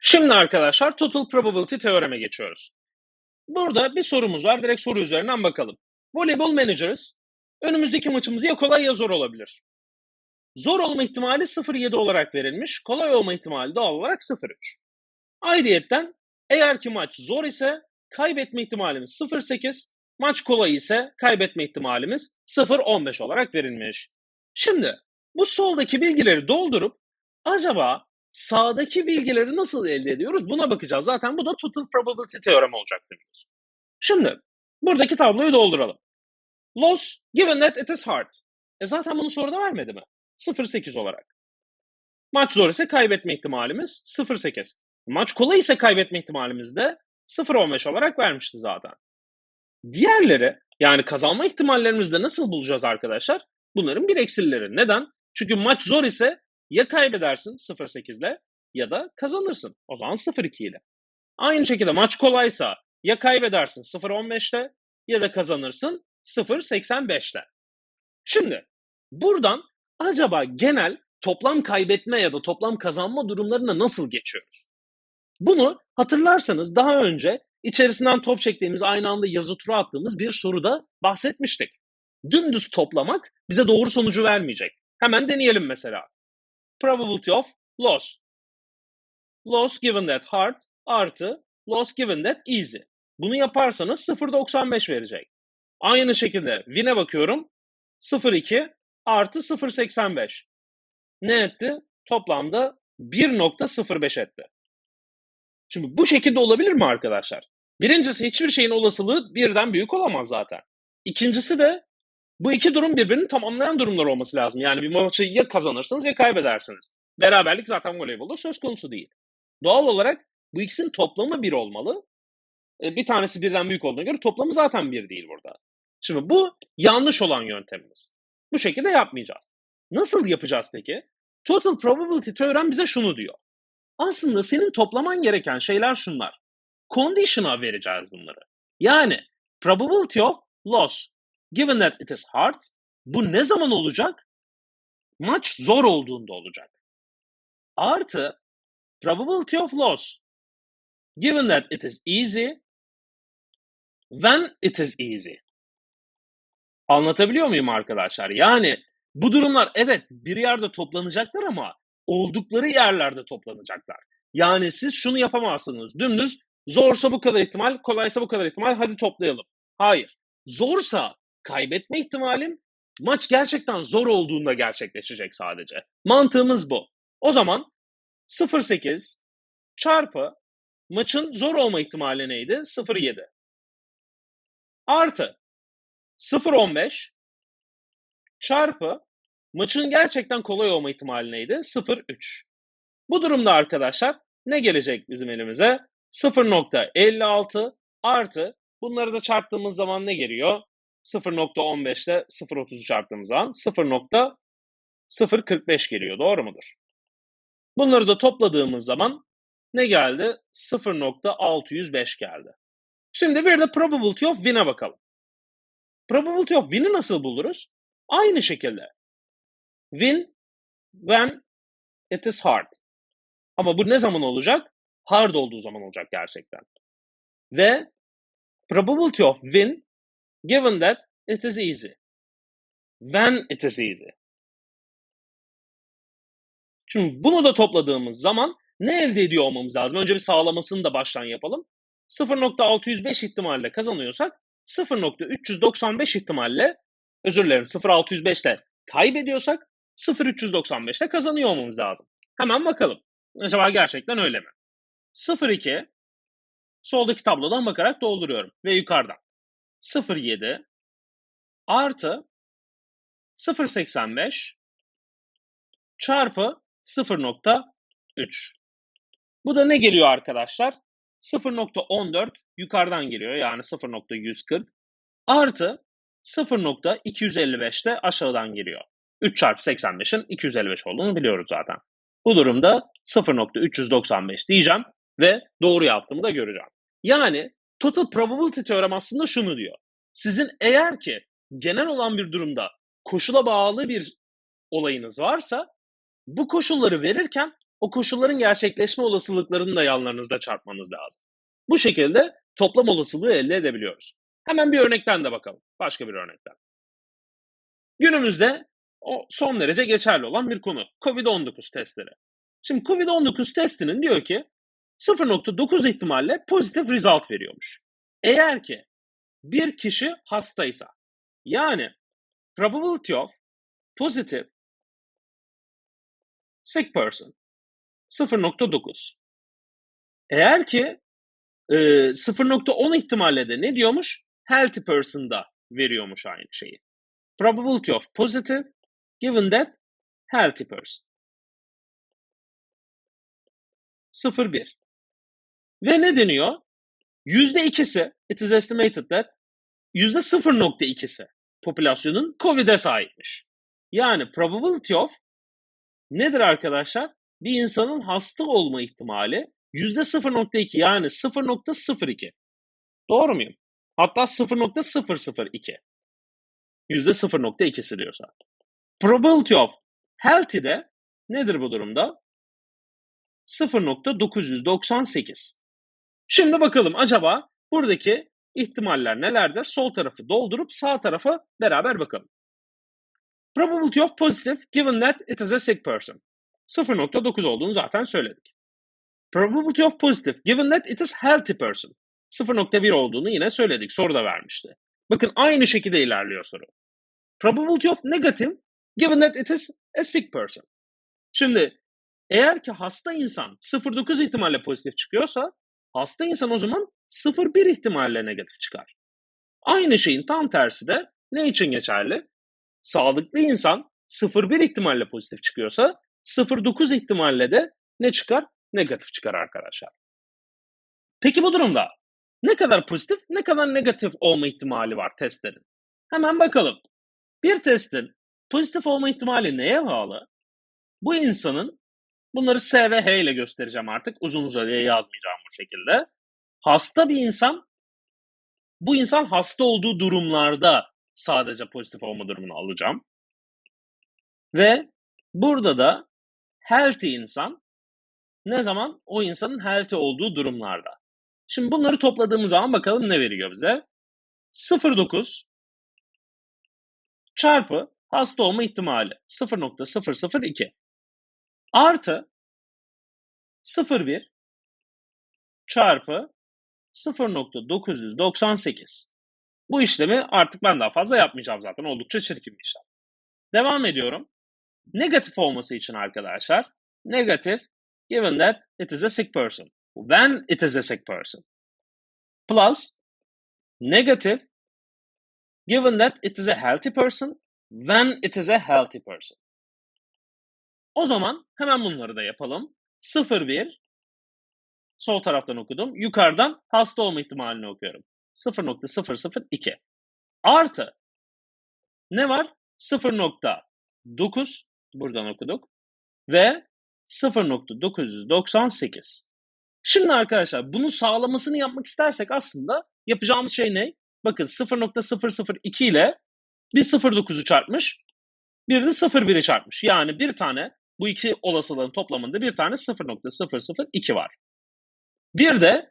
Şimdi arkadaşlar Total Probability teoreme geçiyoruz. Burada bir sorumuz var. Direkt soru üzerinden bakalım. Voleybol managers önümüzdeki maçımız ya kolay ya zor olabilir. Zor olma ihtimali 0.7 olarak verilmiş. Kolay olma ihtimali doğal olarak 0.3. Ayrıyetten eğer ki maç zor ise kaybetme ihtimalimiz 0.8, maç kolay ise kaybetme ihtimalimiz 0.15 olarak verilmiş. Şimdi bu soldaki bilgileri doldurup acaba sağdaki bilgileri nasıl elde ediyoruz buna bakacağız. Zaten bu da total probability teoremi olacak diyoruz. Şimdi buradaki tabloyu dolduralım. Loss given that it is hard. E zaten bunu soruda vermedi mi? 0.8 olarak. Maç zor ise kaybetme ihtimalimiz 0.8. Maç kolay ise kaybetme ihtimalimiz de 0.15 olarak vermişti zaten. Diğerleri yani kazanma ihtimallerimizi de nasıl bulacağız arkadaşlar? Bunların bir eksileri. Neden? Çünkü maç zor ise ya kaybedersin 0.8 ile ya da kazanırsın. O zaman 0.2 ile. Aynı şekilde maç kolaysa ya kaybedersin 0.15'te ya da kazanırsın 0.85'te. Şimdi buradan acaba genel toplam kaybetme ya da toplam kazanma durumlarına nasıl geçiyoruz? Bunu hatırlarsanız daha önce içerisinden top çektiğimiz aynı anda yazı tura attığımız bir soruda bahsetmiştik. Dümdüz toplamak bize doğru sonucu vermeyecek. Hemen deneyelim mesela. Probability of loss. Loss given that hard artı loss given that easy. Bunu yaparsanız 0.95 verecek. Aynı şekilde win'e bakıyorum. 0.2 artı 0.85. Ne etti? Toplamda 1.05 etti. Şimdi bu şekilde olabilir mi arkadaşlar? Birincisi hiçbir şeyin olasılığı birden büyük olamaz zaten. İkincisi de bu iki durum birbirini tamamlayan durumlar olması lazım. Yani bir maçı ya kazanırsınız ya kaybedersiniz. Beraberlik zaten voleybolda söz konusu değil. Doğal olarak bu ikisinin toplamı bir olmalı. E, bir tanesi birden büyük olduğuna göre toplamı zaten bir değil burada. Şimdi bu yanlış olan yöntemimiz. Bu şekilde yapmayacağız. Nasıl yapacağız peki? Total probability teorem bize şunu diyor. Aslında senin toplaman gereken şeyler şunlar. Condition'a vereceğiz bunları. Yani probability of loss given that it is hard bu ne zaman olacak? Maç zor olduğunda olacak. Artı probability of loss given that it is easy when it is easy. Anlatabiliyor muyum arkadaşlar? Yani bu durumlar evet bir yerde toplanacaklar ama oldukları yerlerde toplanacaklar. Yani siz şunu yapamazsınız. Dümdüz zorsa bu kadar ihtimal, kolaysa bu kadar ihtimal hadi toplayalım. Hayır. Zorsa kaybetme ihtimalim maç gerçekten zor olduğunda gerçekleşecek sadece. Mantığımız bu. O zaman 0.8 çarpı maçın zor olma ihtimali neydi? 0.7. Artı 0.15 çarpı maçın gerçekten kolay olma ihtimali neydi? 0.3. Bu durumda arkadaşlar ne gelecek bizim elimize? 0.56 artı bunları da çarptığımız zaman ne geliyor? 0.15 ile 0.30'u çarptığımız zaman 0.045 geliyor. Doğru mudur? Bunları da topladığımız zaman ne geldi? 0.605 geldi. Şimdi bir de probability of win'e bakalım. Probability of win'i nasıl buluruz? Aynı şekilde. Win when it is hard. Ama bu ne zaman olacak? Hard olduğu zaman olacak gerçekten. Ve probability of win given that it is easy. When it is easy. Şimdi bunu da topladığımız zaman ne elde ediyor olmamız lazım? Önce bir sağlamasını da baştan yapalım. 0.605 ihtimalle kazanıyorsak 0.395 ihtimalle özür dilerim 0.605 ile kaybediyorsak 0.395 ile kazanıyor olmamız lazım. Hemen bakalım. Acaba gerçekten öyle mi? 0.2 soldaki tablodan bakarak dolduruyorum ve yukarıdan. 0.7 artı 0.85 çarpı 0.3. Bu da ne geliyor arkadaşlar? 0.14 yukarıdan geliyor yani 0.140 artı 0.255 de aşağıdan geliyor. 3 çarpı 85'in 255 olduğunu biliyoruz zaten. Bu durumda 0.395 diyeceğim ve doğru yaptığımı da göreceğim. Yani total probability teorem aslında şunu diyor. Sizin eğer ki genel olan bir durumda koşula bağlı bir olayınız varsa bu koşulları verirken o koşulların gerçekleşme olasılıklarını da yanlarınızda çarpmanız lazım. Bu şekilde toplam olasılığı elde edebiliyoruz. Hemen bir örnekten de bakalım. Başka bir örnekten. Günümüzde o son derece geçerli olan bir konu. Covid-19 testleri. Şimdi Covid-19 testinin diyor ki 0.9 ihtimalle pozitif result veriyormuş. Eğer ki bir kişi hastaysa yani probability of positive sick person 0.9. Eğer ki e, 0.10 ihtimalle de ne diyormuş? Healthy person'da veriyormuş aynı şeyi. Probability of positive given that healthy person. 0.1. Ve ne deniyor? Yüzde ikisi, it is estimated that yüzde 0.2'si popülasyonun COVID'e sahipmiş. Yani probability of nedir arkadaşlar? Bir insanın hasta olma ihtimali yüzde 0.2 yani 0.02. Doğru muyum? Hatta 0.002. Yüzde 0.2'si diyorsa. Probability of healthy'de nedir bu durumda? 0.998. Şimdi bakalım acaba buradaki ihtimaller nelerdir? Sol tarafı doldurup sağ tarafa beraber bakalım. Probability of positive given that it is a sick person. 0.9 olduğunu zaten söyledik. Probability of positive given that it is healthy person. 0.1 olduğunu yine söyledik. Soru da vermişti. Bakın aynı şekilde ilerliyor soru. Probability of negative given that it is a sick person. Şimdi eğer ki hasta insan 0.9 ihtimalle pozitif çıkıyorsa hasta insan o zaman 0.1 ihtimalle negatif çıkar. Aynı şeyin tam tersi de ne için geçerli? Sağlıklı insan 0.1 ihtimalle pozitif çıkıyorsa 0.9 ihtimalle de ne çıkar? Negatif çıkar arkadaşlar. Peki bu durumda ne kadar pozitif ne kadar negatif olma ihtimali var testlerin? Hemen bakalım. Bir testin pozitif olma ihtimali neye bağlı? Bu insanın bunları S ve H ile göstereceğim artık. Uzun uzadıya yazmayacağım bu şekilde. Hasta bir insan bu insan hasta olduğu durumlarda sadece pozitif olma durumunu alacağım. Ve burada da healthy insan ne zaman? O insanın healthy olduğu durumlarda. Şimdi bunları topladığımız zaman bakalım ne veriyor bize? 0.9 çarpı hasta olma ihtimali 0.002 artı 0.1 çarpı 0.998. Bu işlemi artık ben daha fazla yapmayacağım zaten. Oldukça çirkin bir işlem. Devam ediyorum. Negatif olması için arkadaşlar. Negatif given that it is a sick person. When it is a sick person. Plus negative given that it is a healthy person when it is a healthy person. O zaman hemen bunları da yapalım. 0,1 sol taraftan okudum. Yukarıdan hasta olma ihtimalini okuyorum. 0.002 artı ne var? 0.9 buradan okuduk ve 0.998. Şimdi arkadaşlar bunu sağlamasını yapmak istersek aslında yapacağımız şey ne? Bakın 0.002 ile bir 0.9'u çarpmış, bir de 0.1'i çarpmış. Yani bir tane bu iki olasılığın toplamında bir tane 0.002 var. Bir de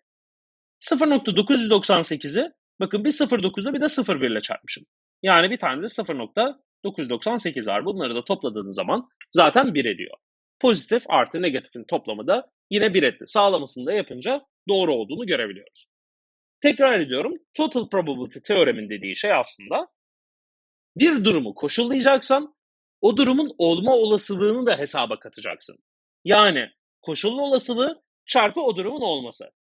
0.998'i bakın bir 0.9'da bir de 0.1 ile çarpmışım. Yani bir tane de 0.998 var. Bunları da topladığınız zaman zaten 1 ediyor. Pozitif artı negatifin toplamı da yine 1 etti. Sağlamasını da yapınca doğru olduğunu görebiliyoruz. Tekrar ediyorum. Total probability teoremin dediği şey aslında bir durumu koşullayacaksan o durumun olma olasılığını da hesaba katacaksın. Yani koşullu olasılığı çarpı o durumun olması.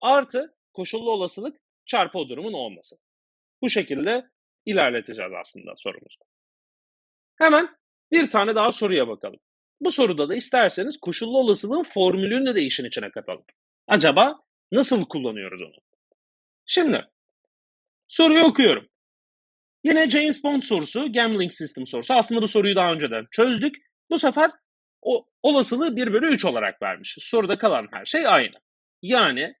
Artı koşullu olasılık çarpı o durumun olması. Bu şekilde ilerleteceğiz aslında sorumuzu. Hemen bir tane daha soruya bakalım. Bu soruda da isterseniz koşullu olasılığın formülünü de işin içine katalım. Acaba nasıl kullanıyoruz onu? Şimdi soruyu okuyorum. Yine James Bond sorusu, gambling system sorusu. Aslında bu soruyu daha önceden çözdük. Bu sefer o olasılığı 1 bölü 3 olarak vermiş. Soruda kalan her şey aynı. Yani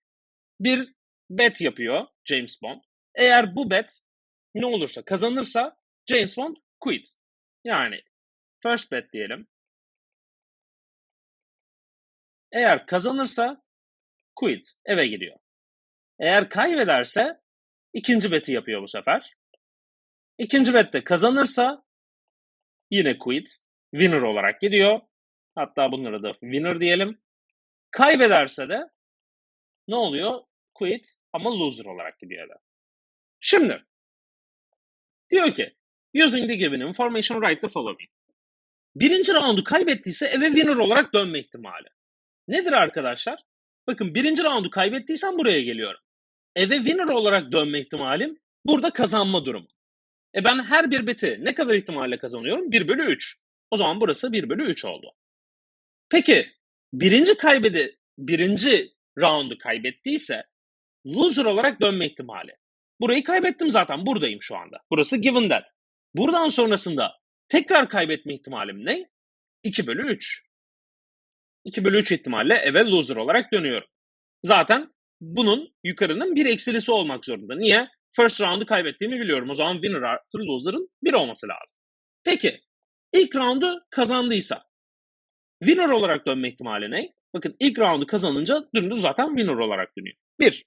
bir bet yapıyor James Bond. Eğer bu bet ne olursa kazanırsa James Bond quit. Yani first bet diyelim. Eğer kazanırsa quit, eve gidiyor. Eğer kaybederse ikinci beti yapıyor bu sefer. İkinci bette kazanırsa yine quit, winner olarak gidiyor. Hatta bunlara da winner diyelim. Kaybederse de ne oluyor? Quit ama loser olarak gidiyor eve. Şimdi diyor ki using the given information write the following. Birinci roundu kaybettiyse eve winner olarak dönme ihtimali. Nedir arkadaşlar? Bakın birinci roundu kaybettiysem buraya geliyorum. Eve winner olarak dönme ihtimalim burada kazanma durumu. E ben her bir beti ne kadar ihtimalle kazanıyorum? 1 bölü 3. O zaman burası 1 bölü 3 oldu. Peki birinci kaybedi, birinci roundu kaybettiyse loser olarak dönme ihtimali. Burayı kaybettim zaten buradayım şu anda. Burası given that. Buradan sonrasında tekrar kaybetme ihtimalim ne? 2 bölü 3. 2 bölü 3 ihtimalle eve loser olarak dönüyorum. Zaten bunun yukarının bir eksilisi olmak zorunda. Niye? First round'u kaybettiğimi biliyorum. O zaman winner artı loser'ın 1 olması lazım. Peki ilk round'u kazandıysa winner olarak dönme ihtimali ne? Bakın ilk round'u kazanınca dümdüz zaten winner olarak dönüyor. 1.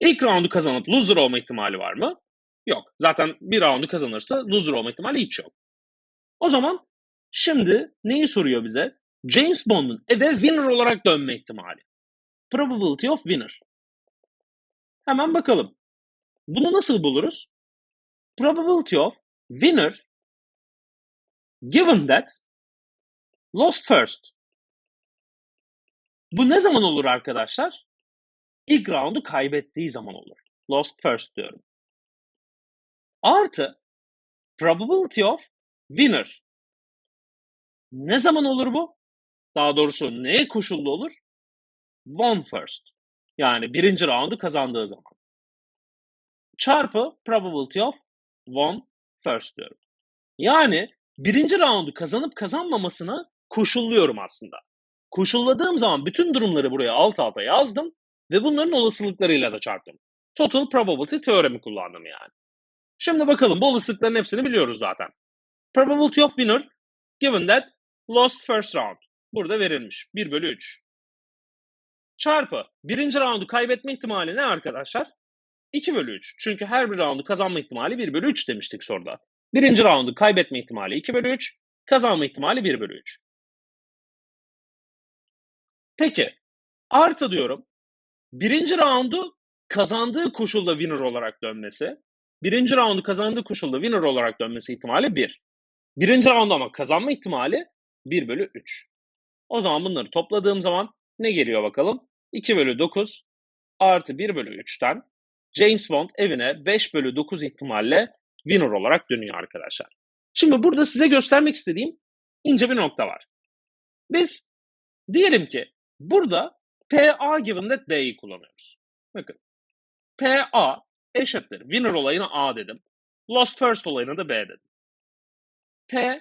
İlk round'u kazanıp loser olma ihtimali var mı? Yok. Zaten bir round'u kazanırsa loser olma ihtimali hiç yok. O zaman şimdi neyi soruyor bize? James Bond'un eve winner olarak dönme ihtimali. Probability of winner. Hemen bakalım. Bunu nasıl buluruz? Probability of winner given that lost first. Bu ne zaman olur arkadaşlar? İlk roundu kaybettiği zaman olur. Lost first diyorum. Artı probability of winner. Ne zaman olur bu? Daha doğrusu neye koşullu olur? Won first. Yani birinci roundu kazandığı zaman. Çarpı probability of won first diyorum. Yani birinci roundu kazanıp kazanmamasını koşulluyorum aslında. Koşulladığım zaman bütün durumları buraya alt alta yazdım ve bunların olasılıklarıyla da çarptım. Total probability teoremi kullandım yani. Şimdi bakalım bu olasılıkların hepsini biliyoruz zaten. Probability of winner given that lost first round. Burada verilmiş. 1 bölü 3. Çarpı birinci roundu kaybetme ihtimali ne arkadaşlar? 2 bölü 3. Çünkü her bir roundu kazanma ihtimali 1 bölü 3 demiştik soruda. Birinci roundu kaybetme ihtimali 2 bölü 3. Kazanma ihtimali 1 bölü 3. Peki. Artı diyorum. Birinci roundu kazandığı koşulda winner olarak dönmesi. Birinci roundu kazandığı koşulda winner olarak dönmesi ihtimali 1. Birinci round ama kazanma ihtimali 1 bölü 3. O zaman bunları topladığım zaman ne geliyor bakalım? 2 bölü 9 artı 1 bölü 3'ten James Bond evine 5 bölü 9 ihtimalle winner olarak dönüyor arkadaşlar. Şimdi burada size göstermek istediğim ince bir nokta var. Biz diyelim ki burada PA given that B'yi kullanıyoruz. Bakın PA eşittir. Winner olayına A dedim. Lost first olayına da B dedim. P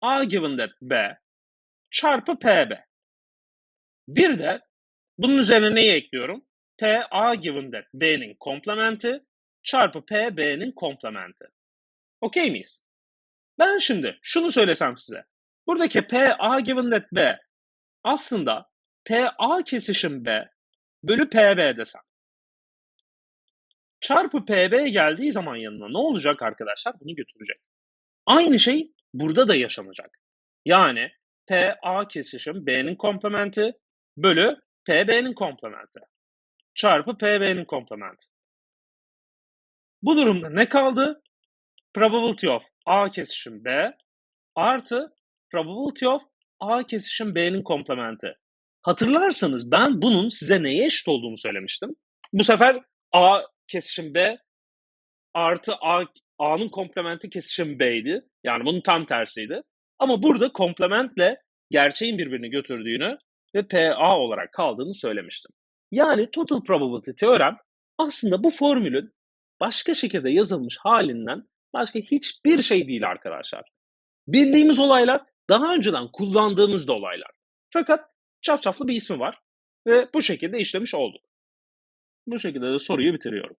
A given that B çarpı PB. Bir de bunun üzerine neyi ekliyorum? P A given that B'nin komplementi çarpı P B'nin komplementi. Okey miyiz? Ben şimdi şunu söylesem size. Buradaki P A given that B aslında P A kesişim B bölü P B desem. Çarpı PB geldiği zaman yanına ne olacak arkadaşlar? Bunu götürecek. Aynı şey burada da yaşanacak. Yani PA kesişim B'nin komplementi bölü PB'nin komplementi çarpı PB'nin komplementi. Bu durumda ne kaldı? Probability of A kesişim B artı probability of A kesişim B'nin komplementi. Hatırlarsanız ben bunun size neye eşit olduğunu söylemiştim. Bu sefer A kesişim B artı A, A'nın komplementi kesişim B'ydi. Yani bunun tam tersiydi. Ama burada komplementle gerçeğin birbirini götürdüğünü ve PA olarak kaldığını söylemiştim. Yani total probability teorem aslında bu formülün başka şekilde yazılmış halinden başka hiçbir şey değil arkadaşlar. Bildiğimiz olaylar daha önceden kullandığımız da olaylar. Fakat çafçaflı bir ismi var ve bu şekilde işlemiş olduk. Bu şekilde de soruyu bitiriyorum.